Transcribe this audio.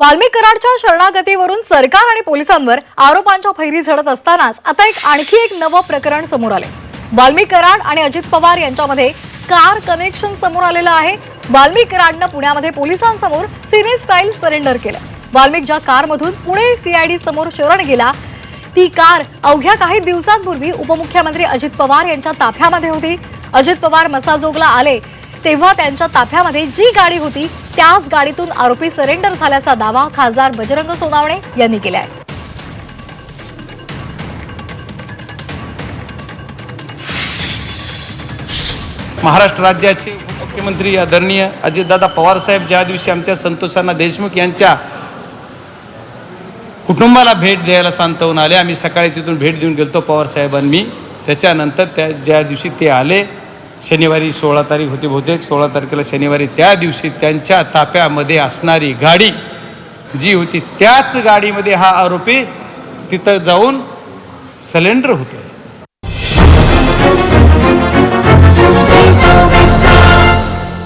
वाल्मिक कराडच्या शरणागतीवरून सरकार आणि पोलिसांवर आरोपांच्या फैरी झडत असतानाच आता एक आणखी एक नवं प्रकरण समोर आले वाल्मिक कराड आणि अजित पवार यांच्यामध्ये कार कनेक्शन समोर आलेलं आहे. वाल्मिक कराडनं पुण्यामध्ये पोलिसांसमोर सिने स्टाईल सरेंडर केलं. वाल्मिक ज्या कारमधून पुणे सीआयडी समोर शरण गेला ती कार अवघ्या काही दिवसांपूर्वी उपमुख्यमंत्री अजित पवार यांच्या ताफ्यामध्ये होती. अजित पवार मसाजोगला आले. तेव्हा त्यांच्या ताफ्यामध्ये जी गाडी होती त्याच गाडीतून आरोपी सरेंडर झाल्याचा दावा खासदार बजरंग सोनावणे यांनी केला आहे महाराष्ट्र राज्याचे उपमुख्यमंत्री आदरणीय अजितदादा पवारसाहेब ज्या दिवशी आमच्या संतोषांना देशमुख यांच्या कुटुंबाला भेट द्यायला सांतवून आले आम्ही सकाळी तिथून भेट देऊन गेलो पवारसाहेबांनी त्याच्यानंतर त्या ज्या दिवशी ते आले शनिवारी सोळा तारीख होती बहुतेक. सोळा तारखेला शनिवारी त्या दिवशी त्यांच्या ताफ्यामध्ये असणारी गाडी जी होती त्याच गाडीमध्ये हा आरोपी तिथं जाऊन सिलेंडर होतं.